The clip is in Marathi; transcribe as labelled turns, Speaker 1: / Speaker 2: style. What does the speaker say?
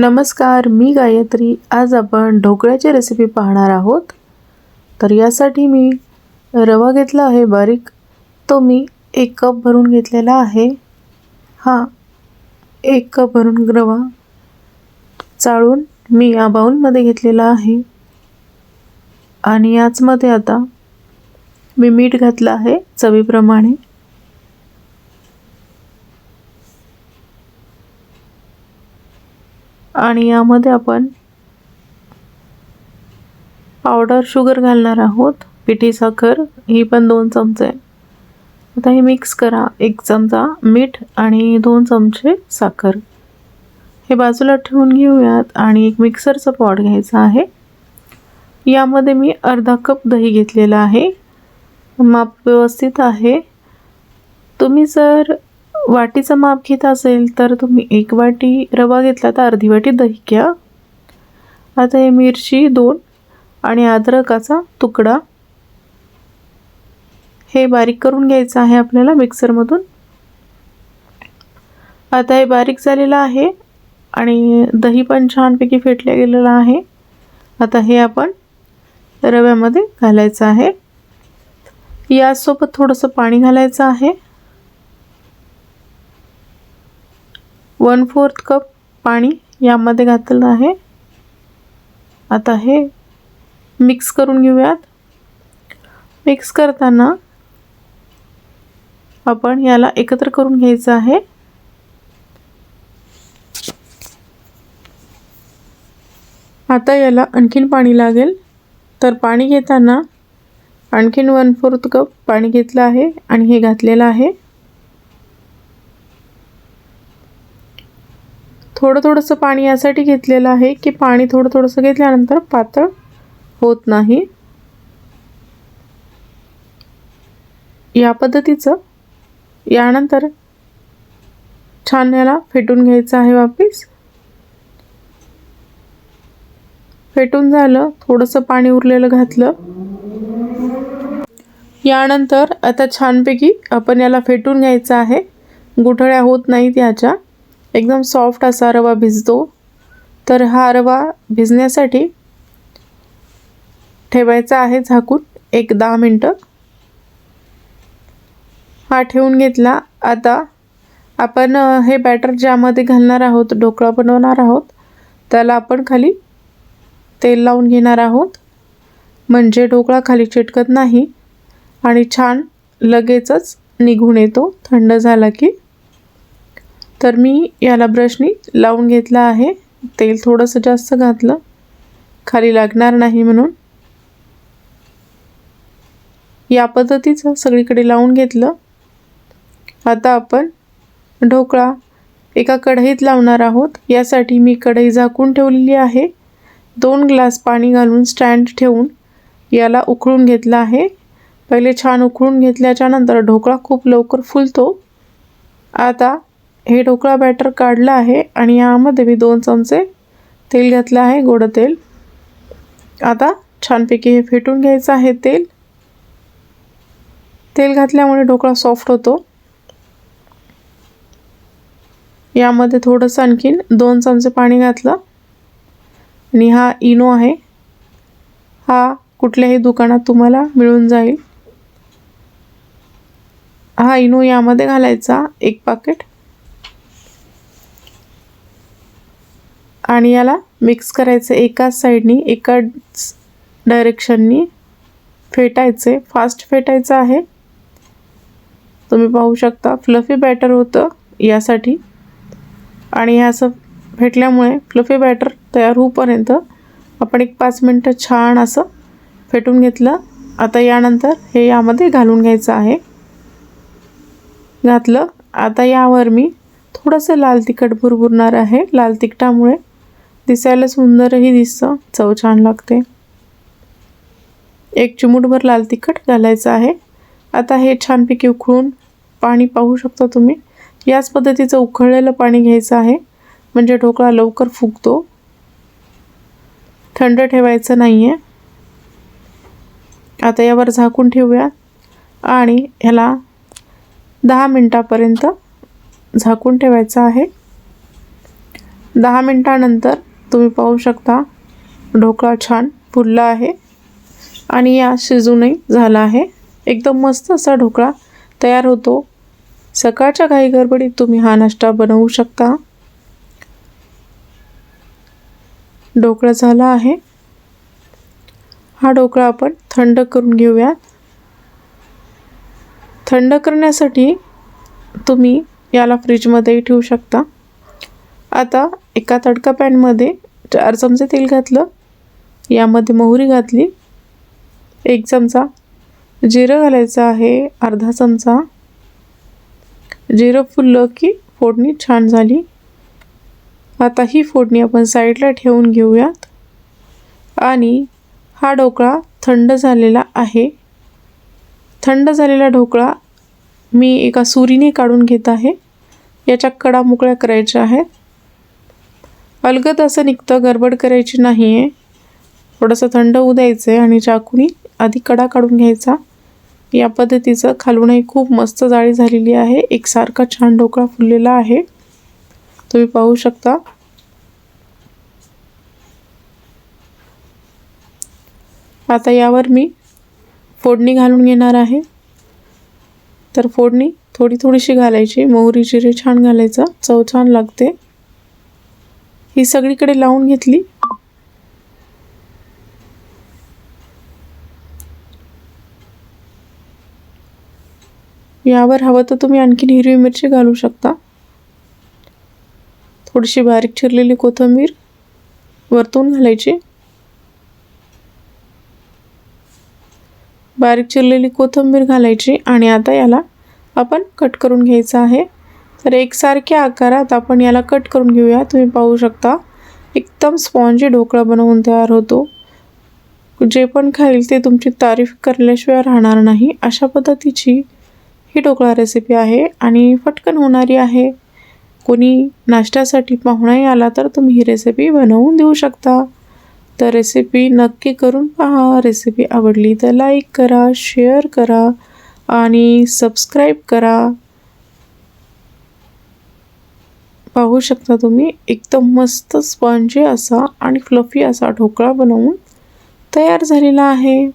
Speaker 1: नमस्कार मी गायत्री. आज आपण ढोकळ्याची रेसिपी पाहणार आहोत. तर यासाठी मी रवा घेतला आहे बारीक. तो मी एक कप भरून घेतलेला आहे. हा एक कप भरून रवा चाळून मी या बाऊलमध्ये घेतलेला आहे. आणि याचमध्ये आता मी मीठ घातलं आहे चवीप्रमाणे. आणि यामध्ये आपण पावडर शुगर घालणार आहोत. पिठी साखर ही पण दोन चमचे. आता हे मिक्स करा. एक चमचा मीठ आणि दोन चमचे साखर. हे बाजूला ठेवून घेऊयात आणि एक मिक्सरचा पॉट घ्यायचा आहे. यामध्ये मी अर्धा कप दही घेतलेला आहे. माप व्यवस्थित आहे. तुम्ही जर वाटीचं माप घेत असेल तर तुम्ही एक वाटी रवा घेतला तर अर्धी वाटी दही घ्या. आता हे मिरची दोन आणि अद्रकाचा तुकडा. हे बारीक करून घ्यायचं आहे आपल्याला मिक्सरमधून आता हे बारीक झालेलं आहे आणि दही पण छानपैकी फेटल्या गेलेलं आहे. आता हे आपण रव्यामध्ये घालायचं आहे. यासोबत थोडंसं पाणी घालायचं आहे. वन फोर्थ कप पाणी यामध्ये घातलेलं आहे. आता हे मिक्स करून घेऊयात. मिक्स करताना आपण याला एकत्र करून घ्यायचं आहे. आता याला आणखीन पाणी लागेल. तर पाणी घेताना आणखीन वन फोर्थ कप पाणी घेतलं आहे आणि हे घातलेलं आहे. थोडं थोडंसं पाणी यासाठी घेतलेलं आहे की पाणी थोडं थोडंसं घेतल्यानंतर पातळ होत नाही. या पद्धतीचं यानंतर छान याला फेटून घ्यायचं आहे वापिस. फेटून झालं थोडंसं पाणी उरलेलं घातलं. यानंतर आता छानपैकी आपण याला फेटून घ्यायचं आहे. गुठळ्या होत नाहीत याच्या. एकदम सॉफ्ट असा रवा भिजतो. तर हा रवा भिजण्यासाठी ठेवायचा आहे झाकून एक दहा मिनटं. हा ठेवून घेतला. आता आपण हे बॅटर ज्यामध्ये घालणार आहोत ढोकळा बनवणार आहोत त्याला आपण खाली तेल लावून घेणार आहोत. म्हणजे ढोकळा खाली चिटकत नाही आणि छान लगेचच निघून येतो. थंड झाला की तर मी याला ब्रशनी लावून घेतला आहे. तेल थोडंसं जास्त घातलं. खाली लागणार नाही म्हणून. या पद्धतीचं सगळीकडे लावून घेतलं. आता आपण ढोकळा एका कढईत लावणार आहोत. यासाठी मी कढई झाकून ठेवलेली आहे. दोन ग्लास पाणी घालून स्टँड ठेवून याला उकळून घेतलं आहे. पहिले छान उकळून घेतल्याच्यानंतर ढोकळा खूप लवकर फुलतो. आता हे ढोकळा बॅटर काढलं आहे आणि यामध्ये मी दोन चमचे तेल घातलं आहे गोडं तेल. आता छानपैकी हे फेटून घ्यायचं आहे तेल. तेल घातल्यामुळे ढोकळा सॉफ्ट होतो. यामध्ये थोडंसं आणखीन दोन चमचे पाणी घातलं. आणि हा इनो आहे. हा कुठल्याही दुकानात तुम्हाला मिळून जाईल. हा इनो यामध्ये घालायचा एक पाकिट आणि याला मिक्स करायचं एकाच साईडनी एकाच डायरेक्शननी फेटायचे. फास्ट फेटायचं आहे. तुम्ही पाहू शकता फ्लफी बॅटर होतं यासाठी. आणि हे असं फेटल्यामुळे फ्लफी बॅटर तयार होऊपर्यंत आपण एक पाच मिनटं छान असं फेटून घेतलं. आता यानंतर हे यामध्ये घालून घ्यायचं आहे. घातलं. आता यावर मी थोडंसं लाल तिखट भुरभुरणार आहे. लाल तिखटामुळे दिसायला सुंदरही दिसतं. चव छान लागते. एक चिमूटभर लाल तिखट घालायचं आहे. आता हे छानपैकी उकळून पाणी पाहू शकता तुम्ही. याच पद्धतीचं उखळलेलं पाणी घ्यायचं आहे. म्हणजे ढोकळा लवकर फुगतो. थंड ठेवायचं नाही आहे आता यावर झाकून ठेवूया. आणि ह्याला दहा मिनटापर्यंत झाकून ठेवायचं आहे. दहा मिनटानंतर तुम्ही पाहू शकता. ढोकळा छान फुलला आहे. आणि या शिजूनही झाला आहे. एकदम मस्त असा ढोकळा तयार होतो. सकाळच्या घाई गडबडीत तुम्ही हा नाश्ता बनवू शकता. ढोकळा झाला आहे. हा ढोकळा आपण थंड करून घेऊयात. थंड करण्यासाठी तुम्ही याला फ्रीजमध्येही ठेवू शकता. आता एका तडका पॅनमध्ये चार चमचे तेल घातलं. यामध्ये मोहरी घातली. एक चमचा जिरं घालायचं आहे. अर्धा चमचा जिरं फुललं की फोडणी छान झाली. आता ही फोडणी आपण साईडला ठेवून घेऊयात. आणि हा ढोकळा थंड झालेला आहे. थंड झालेला ढोकळा मी एका सुरीने काढून घेत आहे. याच्या कडा मोकळ्या करायच्या आहेत. अलगद असं निघतं गडबड करायची नाही आहे थोडंसं थंड होऊ द्यायचं आहे आणि चाकूनी आधी कडा काढून घ्यायचा. या पद्धतीचं खालूनही खूप मस्त जाळी झालेली आहे. एकसारखा छान ढोकळा फुललेला आहे. तुम्ही पाहू शकता. आता यावर मी फोडणी घालून घेणार आहे. तर फोडणी थोडी थोडीशी घालायची. मोहरी जिरे छान घालायचं. चव छान लागते. ही सगळीकडे लावून घेतली. यावर हवं तर तुम्ही आणखीन हिरवी मिरची घालू शकता. थोडीशी बारीक चिरलेली कोथिंबीर वरतून घालायची. बारीक चिरलेली कोथिंबीर घालायची आणि आता याला आपण कट करून घ्यायचं आहे. तर एकसारख्या आकारात आपण याला कट करून घेऊया. तुम्ही पाहू शकता एकदम स्पॉन्जी ढोकळा बनवून तयार होतो. जे पण खाईल ते तुमची तारीफ करल्याशिवाय राहणार नाही. अशा पद्धतीची ही ढोकळा रेसिपी आहे आणि पटकन होणारी आहे. कोणी नाश्त्यासाठी पाहुणाही आला तर तुम्ही ही रेसिपी बनवून देऊ शकता. तर रेसिपी नक्की करून पहा. रेसिपी आवडली तर लाईक करा शेअर करा आणि सबस्क्राईब करा. पाहू शकता तुम्ही एकदम मस्त स्पॉन्जी असा आणि फ्लफी असा ढोकळा बनवून तयार झालेला आहे.